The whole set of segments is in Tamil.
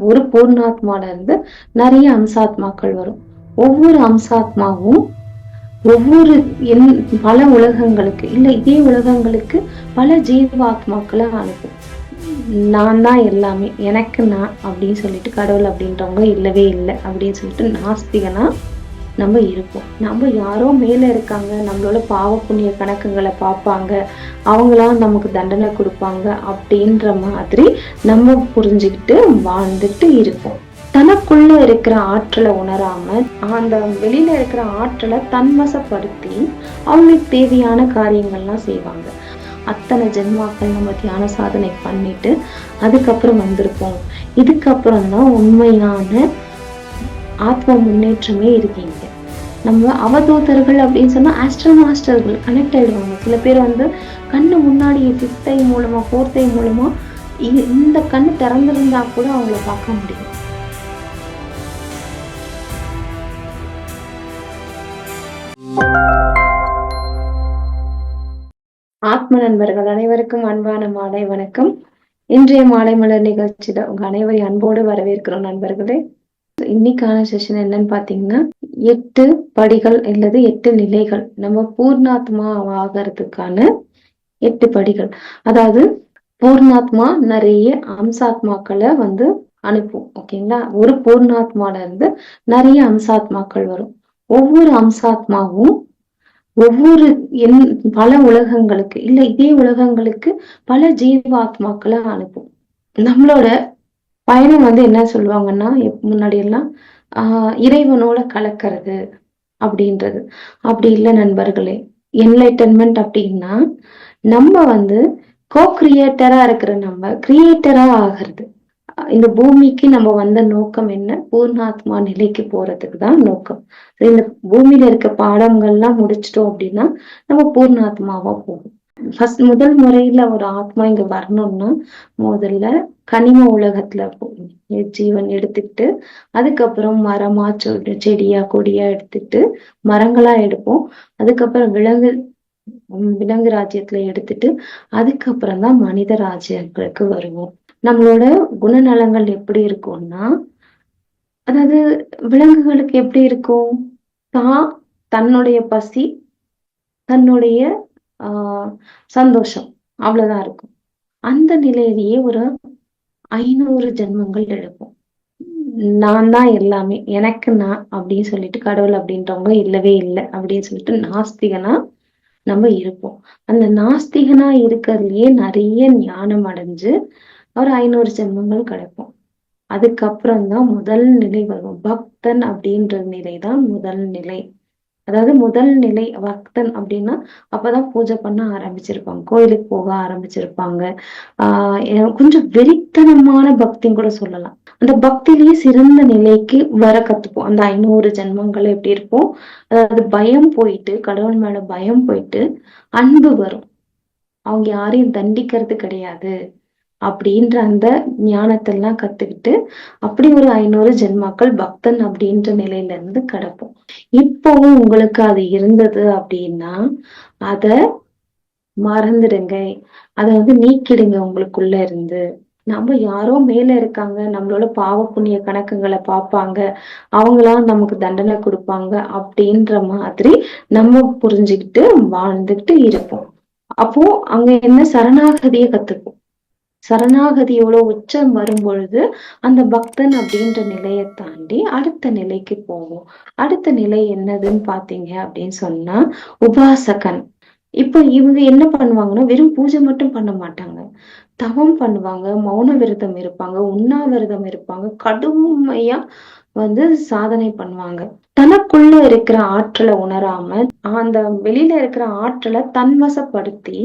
ஒரு பூர்ணாத்மால இருந்து நிறைய அம்சாத்மாக்கள் வரும். ஒவ்வொரு அம்சாத்மாவும் ஒவ்வொரு என் பல உலகங்களுக்கு இல்ல இதே உலகங்களுக்கு பல ஜீவாத்மாக்களை அனுப்பும். நான் தான் எல்லாமே எனக்கு நான் அப்படின்னு சொல்லிட்டு கடவுள் அப்படின்றவங்க இல்லவே இல்லை அப்படின்னு சொல்லிட்டு நாஸ்திகனா நம்ம இருப்போம். நம்ம யாரோ மேலே இருக்காங்க. நம்மளோட பாவ புண்ணிய கணக்குங்களை பார்ப்பாங்க. அவங்களாம் நமக்கு தண்டனை கொடுப்பாங்க அப்படின்ற மாதிரி நம்ம புரிஞ்சுக்கிட்டு வாழ்ந்துட்டு இருப்போம். தனக்குள்ள இருக்கிற ஆற்றலை உணராம அந்த வெளியில இருக்கிற ஆற்றலை தன்வசப்படுத்தி அவங்களுக்கு தேவையான காரியங்கள்லாம் செய்வாங்க. அத்தனை ஜென்மாக்கள் நம்ம தியான சாதனை பண்ணிட்டு அதுக்கப்புறம் வந்திருப்போம். இதுக்கப்புறம் தான் உண்மையான ஆத்ம முன்னேற்றமே இருக்கீங்க. நம்ம அவதூதர்கள் அப்படின்னு சொன்னால் ஆஸ்ட்ரல் மாஸ்டர்கள் கனெக்ட் ஆயிடுவாங்க. சில பேர் வந்து கண்ணு முன்னாடி சித்தை மூலமா போர்த்தை மூலமா இ- இந்த கண்ணு திறந்திருந்தா கூட அவங்கள பார்க்க முடியும். ஆத்ம நண்பர்கள் அனைவருக்கும் அன்பான மாலை வணக்கம். இன்றைய மாலை மலர் நிகழ்ச்சியில உங்க அனைவரையும் அன்போடு வரவேற்கிறோம் நண்பர்களே. இன்னைக்கான செஷன் என்னன்னு பாத்தீங்கன்னா எட்டு படிகள் அல்லது எட்டு நிலைகள். நம்ம பூர்ணாத்மா ஆகிறதுக்கான எட்டு படிகள். அதாவது பூர்ணாத்மா நிறைய அம்சாத்மாக்களை வந்து அனுப்பும். ஓகேங்களா ஒரு பூர்ணாத்மால இருந்து நிறைய அம்சாத்மாக்கள் வரும். ஒவ்வொரு அம்சாத்மாவும் ஒவ்வொரு என் பல உலகங்களுக்கு இல்ல இதே உலகங்களுக்கு பல ஜீவாத்மாக்களை அனுப்பும். நம்மளோட பயணம் வந்து என்ன சொல்லுவாங்கன்னா முன்னாடி எல்லாம் ஆஹ் இறைவனோட கலக்கிறது அப்படின்றது. அப்படி இல்லை நண்பர்களே. என்லைட்டன்மெண்ட் அப்படின்னா நம்ம வந்து கோ கிரியேட்டரா இருக்கிற நம்ம கிரியேட்டரா ஆகிறது. இந்த பூமிக்கு நம்ம வந்த நோக்கம் என்ன? பூர்ணாத்மா நிலைக்கு போறதுக்கு தான் நோக்கம். இந்த பூமியில இருக்க பாடங்கள்லாம் முடிச்சிட்டோம் அப்படின்னா நம்ம பூர்ணாத்மாவா போகும் ஃபர்ஸ்ட் முதல் முறையில ஒரு ஆத்மா இங்க வரணும்னா முதல்ல கனிம உலகத்துல ஜீவன் எடுத்துக்கிட்டு அதுக்கப்புறம் மரமா சொல் செடியா கொடியா எடுத்துட்டு மரங்களா எடுப்போம். அதுக்கப்புறம் விலங்கு விலங்கு ராஜ்யத்துல எடுத்துட்டு அதுக்கப்புறம் தான் மனித ராஜ்யங்களுக்கு வருவோம். நம்மளோட குணநலங்கள் எப்படி இருக்கும்னா அதாவது விலங்குகளுக்கு எப்படி இருக்கும்? தான் தன்னுடைய பசி தன்னுடைய ஆஹ் சந்தோஷம். அவ்வளவுதான் இருக்கும். அந்த நிலையிலேயே ஒரு ஐநூறு ஜென்மங்கள் எழுப்போம் நான் தான் எல்லாமே. எனக்கு நான் அப்படின்னு சொல்லிட்டு கடவுள் அப்படின்றவங்க இல்லவே இல்லை அப்படின்னு சொல்லிட்டு நாஸ்திகனா நம்ம இருப்போம். அந்த நாஸ்திகனா இருக்கிறதுலயே நிறைய ஞானம் அடைஞ்சு ஒரு ஐநூறு ஜென்மங்கள் கிடைப்போம். அதுக்கப்புறம் தான் முதல் நிலை வரும். பக்தன் அப்படின்ற நிலை தான் முதல் நிலை. அதாவது முதல் நிலை பக்தன் அப்படின்னா அப்பதான் பூஜை பண்ண ஆரம்பிச்சிருப்பாங்க. கோயிலுக்கு போக ஆரம்பிச்சிருப்பாங்க. ஆஹ் கொஞ்சம் வெறித்தனமான பக்தின்னு கூட சொல்லலாம். அந்த பக்தியிலேயே சிறந்த நிலைக்கு வர கத்துப்போம் அந்த ஐநூறு ஜென்மங்கள் எப்படி இருப்போம் அதாவது பயம் போயிட்டு கடவுள் மேல பயம் போயிட்டு அன்பு வரும். அவங்க யாரையும் தண்டிக்கிறது கிடையாது. அப்படின்ற அந்த ஞானத்தை எல்லாம் கத்துக்கிட்டு அப்படி ஒரு ஐநூறு ஜென்மாக்கள் பக்தன் அப்படின்ற நிலையில இருந்து கிடப்போம். இப்பவும் உங்களுக்கு அது இருந்தது அப்படின்னா அத மறந்துடுங்க. அத வந்து நீக்கிடுங்க உங்களுக்குள்ள இருந்து. நம்ம யாரோ மேல இருக்காங்க நம்மளோட பாவ புண்ணிய கணக்குகளை பார்ப்பாங்க அவங்களாம் நமக்கு தண்டனை கொடுப்பாங்க அப்படின்ற மாதிரி நம்ம புரிஞ்சுக்கிட்டு வாழ்ந்துகிட்டு இருப்போம். அப்போ அங்க என்ன சரணாகதியை கத்துப்போம்? சரணாகதியோட உச்சம் வரும் பொழுது அந்த பக்தன் அப்படின்ற நிலையை தாண்டி அடுத்த நிலைக்கு போவோம் அடுத்த நிலை என்னதுன்னு பாத்தீங்க அப்படின்னு சொன்னா உபாசகன். இப்போ இவங்க என்ன பண்ணுவாங்கன்னா வெறும் பூஜை மட்டும் பண்ண மாட்டாங்க. தவம் பண்ணுவாங்க மௌன விரதம் இருப்பாங்க உண்ணாவிரதம் இருப்பாங்க கடுமையா வந்து சாதனை பண்ணுவாங்க. தனக்குள்ள இருக்கிற ஆற்றலை உணராம அந்த வெளியில இருக்கிற ஆற்றலை தன்வசப்படுத்தி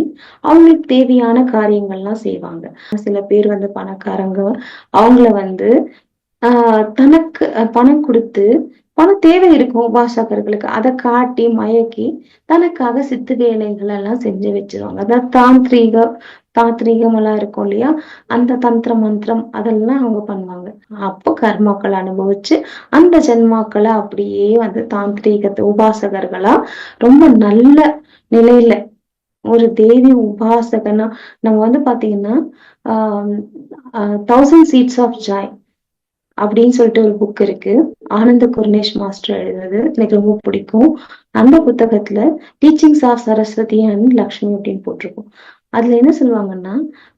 அவங்களுக்கு தேவையான காரியங்கள்லாம் செய்வாங்க. சில பேர் வந்து பணக்காரங்க அவங்கள வந்து ஆஹ் தனக்கு பணம் கொடுத்து பணம் தேவை இருக்கும் உபாசகர்களுக்கு. அதை காட்டி மயக்கி தனக்காக சித்து வேலைகள் எல்லாம் செஞ்சு வச்சிருவாங்க. அதான் தாந்திரீக தாந்திரீகம் எல்லாம் இருக்கும் இல்லையா? அந்த தந்திர மந்திரம் அதெல்லாம் அவங்க பண்ணுவாங்க. அப்போ கர்மாக்களை அனுபவிச்சு அந்த ஜென்மாக்களை அப்படியே வந்து தாந்திரீகத்தை உபாசகர்களா ரொம்ப நல்ல நிலையில ஒரு தேவி உபாசகனா நம்ம வந்து பாத்தீங்கன்னா ah thousand seats of joy அப்படின்னு சொல்லிட்டு ஒரு புக் இருக்கு. ஆனந்த குர்னேஷ் மாஸ்டர் எழுதுறது. எனக்கு ரொம்ப பிடிக்கும். அந்த புத்தகத்துல teachings of Saraswati and Lakshmi அப்படின்னு போட்டிருக்கும். அதுல என்ன சொல்லுவாங்கன்னா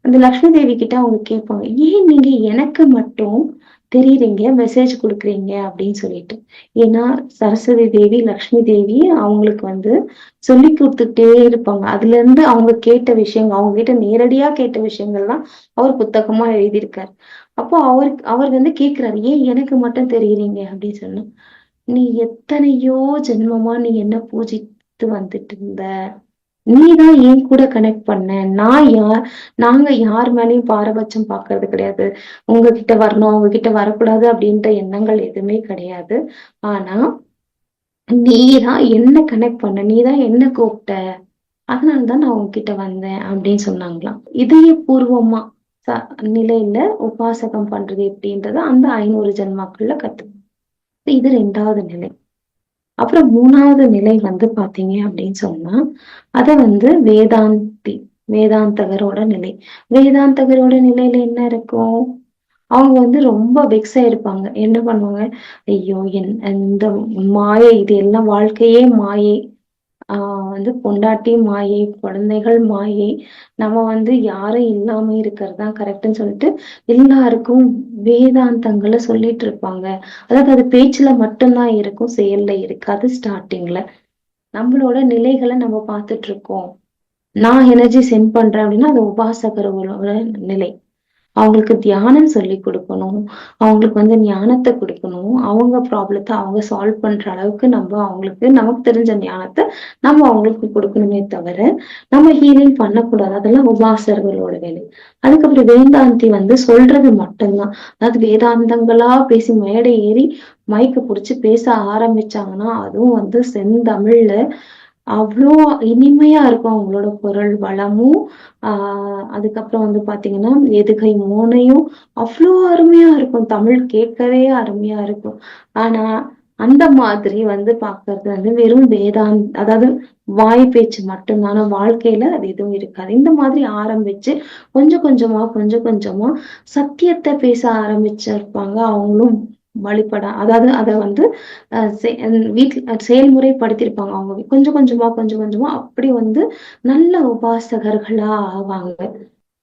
அந்த லக்ஷ்மி தேவி கிட்ட அவங்க கேட்பாங்க ஏன் நீங்க எனக்கு மட்டும் தெரியுறீங்க மெசேஜ் கொடுக்குறீங்க? அப்படின்னு சொல்லிட்டு. ஏன்னா சரஸ்வதி தேவி லக்ஷ்மி தேவி அவங்களுக்கு வந்து சொல்லி கொடுத்துக்கிட்டே இருப்பாங்க. அதுல இருந்து அவங்க கேட்ட விஷயங்கள் அவங்க கிட்ட நேரடியா கேட்ட விஷயங்கள்லாம் அவர் புத்தகமா எழுதியிருக்காரு. அப்போ அவருக்கு அவர் வந்து கேக்குறாரு ஏன் எனக்கு மட்டும் தெரியுறீங்க? அப்படின்னு சொன்னா நீ எத்தனையோ ஜென்மமா நீ என்ன பூஜித்து வந்துட்டு இருந்த? நீதான் என் கூட கனெக்ட் பண்ண. நான் யார் நாங்க யார் மேலயும் பாரபட்சம் பாக்குறது கிடையாது. உங்ககிட்ட வரணும் அவங்க கிட்ட வரக்கூடாது அப்படின்ற எண்ணங்கள் எதுவுமே கிடையாது. ஆனா நீதான் என்ன கனெக்ட் பண்ண? நீதான் என்ன கூப்பிட்ட? அதனாலதான் நான் உங்ககிட்ட வந்தேன் அப்படின்னு சொன்னாங்களாம். இதயபூர்வமா ச நிலையில உபாசகம் பண்றது எப்படின்றத அந்த ஐநூறு ஜென்மாக்கள்ல கத்து இது ரெண்டாவது நிலை. அப்புறம் மூணாவது நிலை வந்து பாத்தீங்க அப்படின்னு சொன்னா அத வந்து வேதாந்தி வேதாந்தகரோட நிலை. வேதாந்தகரோட நிலையில என்ன இருக்கும் அவங்க வந்து ரொம்ப வெக்ஸ் ஆயிருப்பாங்க என்ன பண்ணுவாங்க? ஐயோ என் இந்த மாயை இது எல்லாம் வாழ்க்கையே மாயை. ஆஹ் வந்து பொண்டாட்டி மாயை குழந்தைகள் மாயை நம்ம வந்து யாரும் இல்லாம இருக்கிறது தான் கரெக்ட்னு சொல்லிட்டு எல்லாருக்கும் வேதாந்தங்களை சொல்லிட்டு இருப்பாங்க. அதாவது அது பேச்சுல மட்டும்தான் இருக்கும் செயல்ல இருக்காது ஸ்டார்டிங்ல நம்மளோட நிலைகளை நம்ம பார்த்துட்டு இருக்கோம். நான் எனர்ஜி சென்ட் பண்றேன் அப்படின்னா அது உபாசகரோட நிலை. அவங்களுக்கு தியானம் சொல்லி கொடுக்கணும். அவங்களுக்கு வந்து ஞானத்தை கொடுக்கணும். அவங்க ப்ராப்ளத்தை அவங்க சால்வ் பண்ற அளவுக்கு நம்ம அவங்களுக்கு நமக்கு தெரிஞ்ச ஞானத்தை நம்ம அவங்களுக்கு கொடுக்கணுமே தவிர நம்ம ஹீலிங் பண்ணக்கூடாது. அதெல்லாம் உபாசர்களோட வேலை. அதுக்கப்புறம் வேதாந்தி வந்து சொல்றது மட்டும்தான். அதாவது வேதாந்தங்களா பேசி மேடை ஏறி மைக்க புடிச்சு பேச ஆரம்பிச்சாங்கன்னா அதுவும் வந்து செந்தமிழ்ல அவ்வளோ இனிமையா இருக்கும் அவங்களோட குரல் வளமும். ஆஹ் அதுக்கப்புறம் வந்து பாத்தீங்கன்னா எதுகை மோனையும் அவ்வளோ அருமையா இருக்கும். தமிழ் கேட்கவே அருமையா இருக்கும். ஆனா அந்த மாதிரி வந்து பாக்குறது வந்து வெறும் வேதாந்த் அதாவது வாய் பேச்சு மட்டும்தான? வாழ்க்கையில அது எதுவும் இருக்காது. இந்த மாதிரி ஆரம்பிச்சு கொஞ்சம் கொஞ்சமா கொஞ்சம் கொஞ்சமா சத்தியத்தை பேச ஆரம்பிச்சிருப்பாங்க. அவங்களும் வழிபட அதாவது அதை வந்து வீட்டுல செயல்முறைப்படுத்திருப்பாங்க அவங்க. கொஞ்சம் கொஞ்சமா கொஞ்சம் கொஞ்சமா அப்படி வந்து நல்ல உபாசகர்களா ஆவாங்க.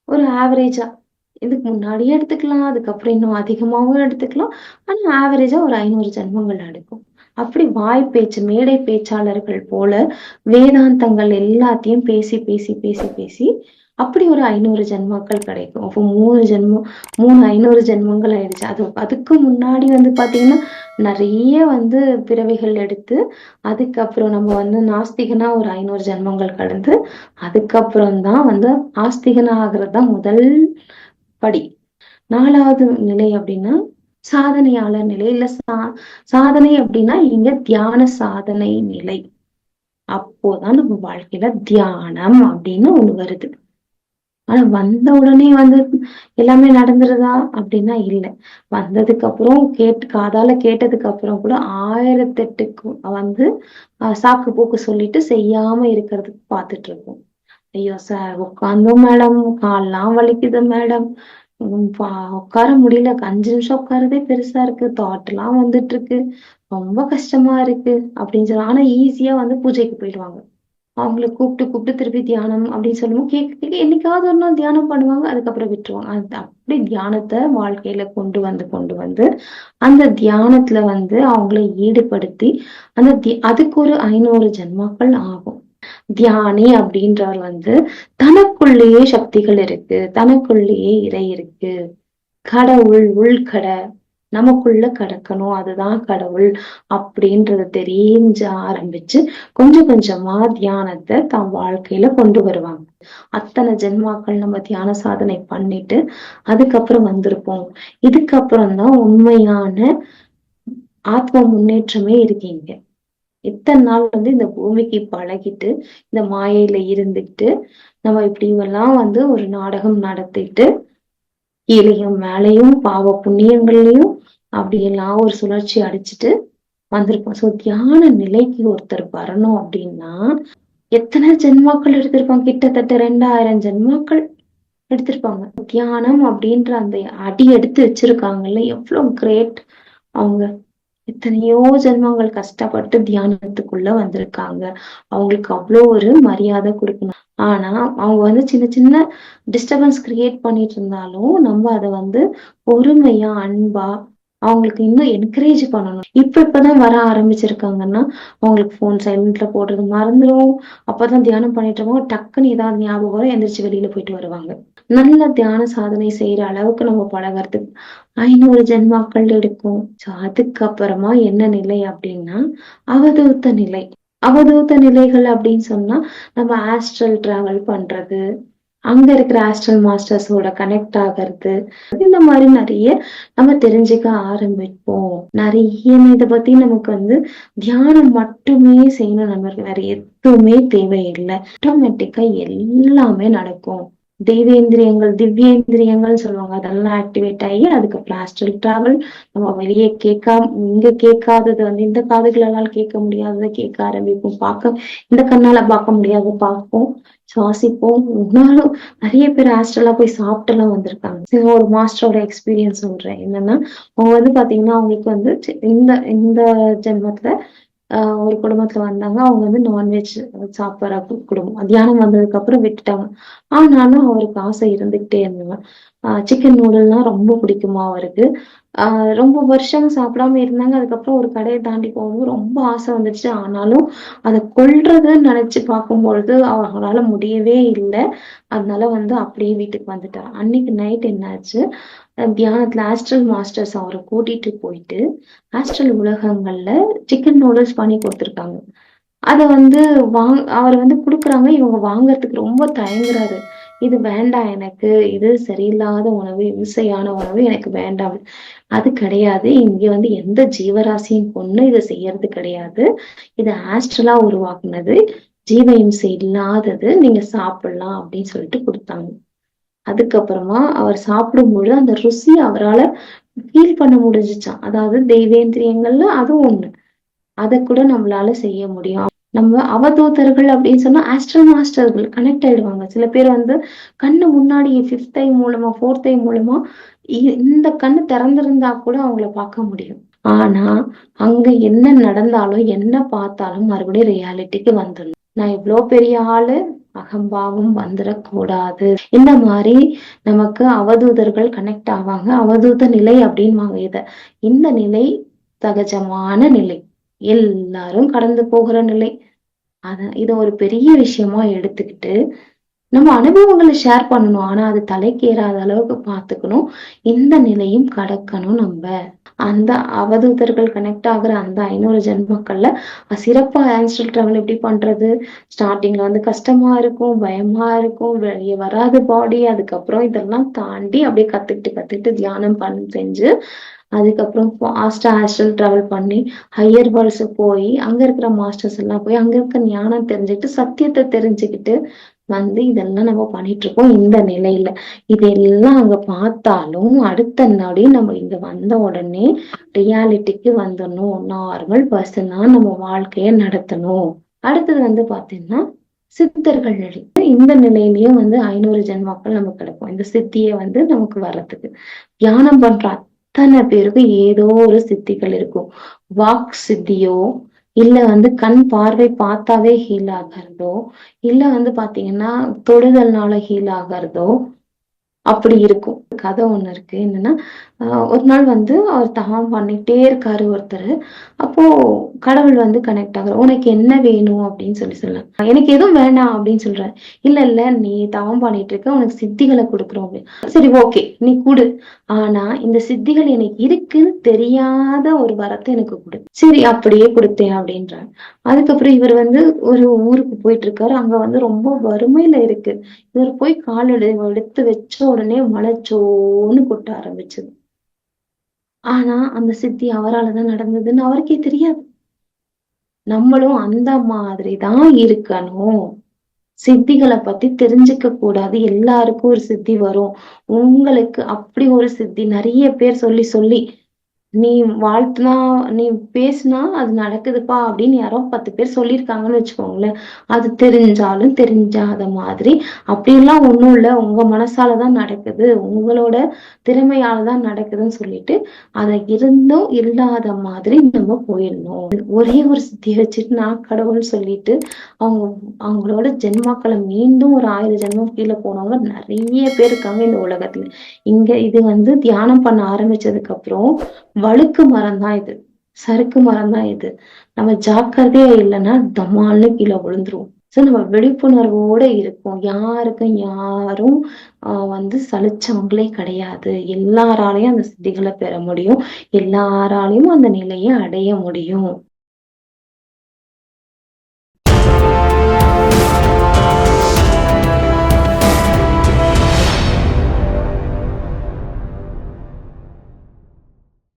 ஒரு ஆவரேஜா இதுக்கு முன்னாடியே எடுத்துக்கலாம் அதுக்கப்புறம் இன்னும் அதிகமாகவும் எடுத்துக்கலாம். ஆனா ஆவரேஜா ஒரு ஐநூறு ஜென்மங்கள் எடுக்கும் அப்படி வாய் பேச்சு மேடை பேச்சாளர்கள் போல வேதாந்தங்கள் எல்லாத்தையும் பேசி பேசி பேசி பேசி அப்படி ஒரு ஐநூறு ஜென்மாக்கள் கிடைக்கும். அப்போ மூணு ஜென்மம் மூணு ஐநூறு ஜென்மங்கள் ஆயிடுச்சு. அது அதுக்கு முன்னாடி வந்து பாத்தீங்கன்னா நிறைய வந்து பிறவிகள் எடுத்து அதுக்கப்புறம் நம்ம வந்து நாஸ்திகனா ஒரு ஐநூறு ஜென்மங்கள் கடந்து அதுக்கப்புறம் தான் வந்து ஆஸ்திகனா ஆகிறது தான் முதல் படி. நாலாவது நிலை அப்படின்னா சாதனையாளர் நிலை. இல்ல சா சாதனை அப்படின்னா இங்க தியான சாதனை நிலை. அப்போதான் நம்ம வாழ்க்கையில தியானம் அப்படின்னு ஒண்ணு வருது. ஆனா வந்த உடனே வந்து எல்லாமே நடந்துருதா அப்படின்னா இல்ல. வந்ததுக்கு அப்புறம் கேட்டு காதால கேட்டதுக்கு அப்புறம் கூட ஆயிரத்தெட்டுக்கு வந்து ஆஹ் சாக்கு போக்கு சொல்லிட்டு செய்யாம இருக்கிறதுக்கு பாத்துட்டு இருக்கோம் ஐயோ சார் உட்காந்தோம் மேடம் கால்லாம் வலிக்குது மேடம். உட்கார முடியல. அஞ்சு நிமிஷம் உட்காரதே பெருசா இருக்கு. தாட் எல்லாம் வந்துட்டு இருக்கு ரொம்ப கஷ்டமா இருக்கு. அப்படின்னு சொல்லி ஆனா ஈஸியா வந்து பூஜைக்கு போயிடுவாங்க. அவங்கள கூப்பிட்டு கூப்பிட்டு திருப்பி தியானம் அப்படின்னு சொல்லுவோம் கேட்க கேட்க என்னைக்காவது ஒரு நாள் தியானம் பண்ணுவாங்க அதுக்கப்புறம் விட்டுருவாங்க. அது அப்படி தியானத்தை வாழ்க்கையில கொண்டு வந்து கொண்டு வந்து அந்த தியானத்துல வந்து அவங்கள ஈடுபடுத்தி அந்த அதுக்கு ஒரு ஐநூறு ஜென்மாக்கள் ஆகும். தியானி அப்படின்றவர் வந்து தனக்குள்ளேயே சக்திகள் இருக்கு தனக்குள்ளேயே இறை இருக்கு. கடவுள் உள்கடை நமக்குள்ள கடக்கணும் அதுதான் கடவுள் அப்படின்றத தெரிஞ்ச ஆரம்பிச்சு கொஞ்சம் கொஞ்சமா தியானத்தை தம் வாழ்க்கையில கொண்டு வருவாங்க. அத்தனை ஜென்மாக்கள் நம்ம தியான சாதனை பண்ணிட்டு அதுக்கப்புறம் வந்திருப்போம். இதுக்கப்புறம் தான் உண்மையான ஆத்ம முன்னேற்றமே இருக்கீங்க இத்தனை நாள் வந்து இந்த பூமிக்கு பழகிட்டு இந்த மாயையில இருந்துட்டு நம்ம இப்படி எல்லாம் வந்து ஒரு நாடகம் நடத்திட்டு கீழையும் மேலையும் பாவ புண்ணியங்கள்லயும் அப்படியெல்லாம் ஒரு சுழற்சி அடிச்சுட்டு வந்திருப்போம் சோ தியான நிலைக்கு ஒருத்தர் வரணும் அப்படின்னா எத்தனை ஜென்மாக்கள் எடுத்திருப்பாங்க? கிட்டத்தட்ட ரெண்டாயிரம் ஜென்மாக்கள் எடுத்திருப்பாங்க. தியானம் அப்படின்ற அந்த அடி எடுத்து வச்சிருக்காங்கல்ல எவ்வளவு கிரேட் அவங்க. எத்தனையோ ஜென்மங்கள் கஷ்டப்பட்டு தியானத்துக்குள்ள வந்திருக்காங்க. அவங்களுக்கு அவ்வளோ ஒரு மரியாதை கொடுக்கணும். ஆனா அவங்க வந்து சின்ன சின்ன டிஸ்டர்பன்ஸ் கிரியேட் பண்ணிட்டு இருந்தாலும் நம்ம அதை வந்து பொறுமையா அன்பா அவங்களுக்கு இன்னும் என்கரேஜ் பண்ணணும். இப்ப இப்பதான் வர ஆரம்பிச்சிருக்காங்கன்னா அவங்களுக்கு போன் சைலண்ட்ல போடுறது மறந்துடும் அப்பதான் தியானம் பண்ணிட்டு இருக்கோம். டக்குன்னு ஏதாவது ஞாபகம் வரும் எந்திரிச்சு வெளியில போயிட்டு வருவாங்க. நல்ல தியான சாதனை செய்யற அளவுக்கு நம்ம பழகிறதுக்கு ஐநூறு ஜென்மாக்கள் எடுக்கும். சோ அதுக்கப்புறமா என்ன நிலை அப்படின்னா அவதூத்த நிலை. அவதூத்த நிலைகள் அப்படின்னு சொன்னா நம்ம ஆஸ்ட்ரல் டிராவல் பண்றது அங்க இருக்கிற ஆஸ்ட்ரல் மாஸ்டர்ஸோட கனெக்ட் ஆகிறது இந்த மாதிரி நிறைய நம்ம தெரிஞ்சுக்க ஆரம்பிப்போம். நிறைய இதை பத்தி நமக்கு வந்து தியானம் மட்டுமே செய்யணும். நம்மளுக்கு வேற எதுவுமே தேவையில்லை. ஆட்டோமேட்டிக்கா எல்லாமே நடக்கும். தெய்வேந்திரியங்கள் திவ்யேந்திரியங்கள் சொல்லுவாங்க. அதெல்லாம் ஆக்டிவேட் ஆகி அதுக்கு பிளாஸ்டல் டிராவல் நம்ம வெளியே கேட்காம இங்க கேட்காதது வந்து இந்த காதுகளால் கேட்க முடியாததை கேட்க ஆரம்பிப்போம். பார்க்க இந்த கண்ணால பார்க்க முடியாத பார்ப்போம். சுவாசிப்போம். உணாலும் நிறைய பேர் ஹாஸ்டல்ல போய் சாப்பிட்டெல்லாம் வந்திருக்காங்க. ஒரு மாஸ்டரோட எக்ஸ்பீரியன்ஸ் சொல்றேன். என்னன்னா அவங்க வந்து பாத்தீங்கன்னா அவங்களுக்கு வந்து இந்த இந்த ஜென்மத்துல ஒரு குடும்பத்துல வந்தாங்க. அவங்க வந்து நான்வெஜ் சாப்பிட்ற குடும்பம். தியானம் வந்ததுக்கு அப்புறம் விட்டுட்டாங்க. ஆனாலும் அவருக்கு ஆசை இருந்துகிட்டே இருந்தாங்க சிக்கன் நூடுல்னா ரொம்ப பிடிக்குமா அவருக்கு? ஆஹ் ரொம்ப வருஷம் சாப்பிடாம இருந்தாங்க. அதுக்கப்புறம் ஒரு கடையை தாண்டி போகும்போது ரொம்ப ஆசை வந்துச்சு ஆனாலும் அதை கொல்றதுன்னு நினைச்சு பார்க்கும்பொழுது அவங்களால முடியவே இல்லை. அதனால வந்து அப்படியே வீட்டுக்கு வந்துட்டார். அன்னைக்கு நைட் என்னாச்சு? தியானத்துல ஆஸ்ட்ரல் மாஸ்டர்ஸ் அவரை கூட்டிட்டு போயிட்டு ஆஸ்ட்ரல் உலகங்கள்ல சிக்கன் நூடுல்ஸ் பண்ணி கொடுத்துருக்காங்க. அதை வந்து வாங் அவர் வந்து குடுக்குறாங்க. இவங்க வாங்குறதுக்கு ரொம்ப தயங்குறாரு. இது வேண்டாம் எனக்கு. இது சரியில்லாத உணவு இம்சையான உணவு எனக்கு வேண்டாம். அது கிடையாது. இங்க வந்து எந்த ஜீவராசியும் கொண்டு இதை செய்யறது கிடையாது. இது ஆஸ்ட்ரலா உருவாக்குனது ஜீவ இம்சை இல்லாதது நீங்க சாப்பிடலாம் அப்படின்னு சொல்லிட்டு கொடுத்தாங்க. அதுக்கப்புறமா அவர் சாப்பிடும்பொழுது அந்த ருசி அவரால் ஃபீல் பண்ண முடிஞ்சிச்சான் அதாவது தெய்வேந்திரியங்கள்ல அதுவும் ஒண்ணு. அதை கூட நம்மளால செய்ய முடியும். நம்ம அவதூதர்கள் அப்படின்னு சொன்னா ஆஸ்ட்ரல் மாஸ்டர்கள் கனெக்ட் ஆயிடுவாங்க. சில பேர் வந்து கண்ணு முன்னாடி ஃபிஃப்த் ஐ மூலமா ஃபோர்த் ஐ மூலமா இந்த கண்ணு திறந்திருந்தா கூட அவங்கள பார்க்க முடியும். ஆனா அங்க என்ன நடந்தாலும் என்ன பார்த்தாலும் மறுபடியும் ரியாலிட்டிக்கு வந்துடணும். நான் இவ்வளோ பெரிய ஆளு அகம்பாவம் வந்துடக்கூடாது. இந்த மாதிரி நமக்கு அவதூதர்கள் கனெக்ட் ஆவாங்க. அவதூத நிலை அப்படின்வாங்க இத. இந்த நிலை சகஜமான நிலை. எல்லாரும் கடந்து போகிற நிலை. அத இத ஒரு பெரிய விஷயமா எடுத்துக்கிட்டு நம்ம அனுபவங்களை ஷேர் பண்ணணும். ஆனா அது தலைக்கேறாத அளவுக்கு பாத்துக்கணும் இந்த நிலையும் கடக்கணும் நம்ம. அந்த அவதூதர்கள் கனெக்ட் ஆகுற அந்த ஐநூறு ஜென்மக்கள்ல சிறப்பா ஆன்ஸ்டல் டிராவல் எப்படி பண்றது? ஸ்டார்டிங்ல வந்து கஷ்டமா இருக்கும் பயமா இருக்கும் வெளியே வராது பாடி அதுக்கப்புறம் இதெல்லாம் தாண்டி அப்படியே கத்துக்கிட்டு கத்துக்கிட்டு தியானம் பண்ண செஞ்சு அதுக்கப்புறம் ஃபாஸ்டா ஹாஸ்டல் டிராவல் பண்ணி ஹையர் பர்ஸ் போய் அங்க இருக்கிற மாஸ்டர்ஸ் எல்லாம் போய் அங்க இருக்க ஞானம் தெரிஞ்சுக்கிட்டு சத்தியத்தை தெரிஞ்சுக்கிட்டு வந்து இதெல்லாம் நம்ம பண்ணிட்டு இருக்கோம் இந்த நிலையில. இதெல்லாம் அங்க பார்த்தாலும் அடுத்த நாடி நம்ம இங்க வந்த உடனே ரியாலிட்டிக்கு வந்துடணும். நார்மல் பர்சனா நம்ம வாழ்க்கைய நடத்தணும். அடுத்தது வந்து பாத்தீங்கன்னா சித்தர்கள் நிலை. இந்த நிலையிலயும் வந்து ஐநூறு ஜென்மாக்கள் நமக்கு கிடைக்கும். இந்த சித்தியை வந்து நமக்கு வர்றதுக்கு. தியானம் பண்ற அத்தனை பேருக்கு ஏதோ ஒரு சித்திகள் இருக்கும். வாக் சித்தியோ இல்ல வந்து கண் பார்வை பார்த்தாவே ஹீல் ஆகிறதோ இல்ல வந்து பாத்தீங்கன்னா தொடுதல்னால ஹீல் ஆகிறதோ அப்படி இருக்கும். கதை ஒண்ணு இருக்கு. என்னன்னா ஒரு நாள் வந்து அவர் தவம் பண்ணிட்டே இருக்காரு ஒருத்தர். அப்போ கடவுள் வந்து கனெக்ட் ஆகுற உனக்கு என்ன வேணும்? அப்படின்னு சொல்லி சொல்ல எனக்கு எதுவும் வேணாம் அப்படின்னு சொல்றேன் இல்ல இல்ல நீ தவம் பண்ணிட்டு இருக்க. உனக்கு சித்திகளை கொடுக்குறோம். சரி ஓகே. நீ கொடு. ஆனா இந்த சித்திகள் எனக்கு இருக்குன்னு தெரியாத ஒரு வரத்தை எனக்கு கொடு. சரி அப்படியே கொடுத்தேன் அப்படின்ற அதுக்கப்புறம் இவர் வந்து ஒரு ஊருக்கு போயிட்டு இருக்காரு. அங்க வந்து ரொம்ப வறுமையில இருக்கு. இவர் போய் கால் எடுத்து வச்ச உடனே மலைச்சோன்னு கொட்ட ஆரம்பிச்சது. ஆனா அந்த சித்தி அவராலதான் நடந்ததுன்னு அவருக்கே தெரியாது. நம்மளும் அந்த மாதிரிதான் இருக்கணும். சித்திகளை பத்தி தெரிஞ்சுக்க கூடாது. எல்லாருக்கும் ஒரு சித்தி வரும். உங்களுக்கு அப்படி ஒரு சித்தி நிறைய பேர் சொல்லி சொல்லி நீ வாழ்த்துனா நீ பேசுனா அது நடக்குதுப்பா அப்படின்னு யாரோ பத்து பேர் சொல்லியிருக்காங்கன்னு வச்சுக்கோங்களேன். அது தெரிஞ்சாலும் தெரிஞ்சாத மாதிரி. அப்படிலாம் ஒண்ணும் இல்ல. உங்க மனசாலதான் நடக்குது. உங்களோட திறமையாலதான் நடக்குதுன்னு சொல்லிட்டு அதை இருந்தும் இல்லாத மாதிரி நம்ம போயிடணும். ஒரே ஒரு சித்தியை வச்சுட்டு நான் கடவுள்னு சொல்லிட்டு அவங்க அவங்களோட ஜென்மாக்களை மீண்டும் ஒரு ஆயிரம் ஜென்மம் கீழே போனவங்க நிறைய பேர் இருக்காங்க இந்த உலகத்துல. இங்க இது வந்து தியானம் பண்ண ஆரம்பிச்சதுக்கு அப்புறம் வழுக்கு மரம் தான் இது. சறுக்கு மரம் தான் இது. நம்ம ஜாக்கிரதையா இல்லைன்னா தமால்னு கீழே விழுந்துருவோம். சோ நம்ம விழிப்புணர்வோட இருக்கோம் யாருக்கும் யாரும் ஆஹ் வந்து சலிச்சவங்களே கிடையாது. எல்லாராலையும் அந்த சித்திகளை பெற முடியும். எல்லாராலையும் அந்த நிலையை அடைய முடியும்.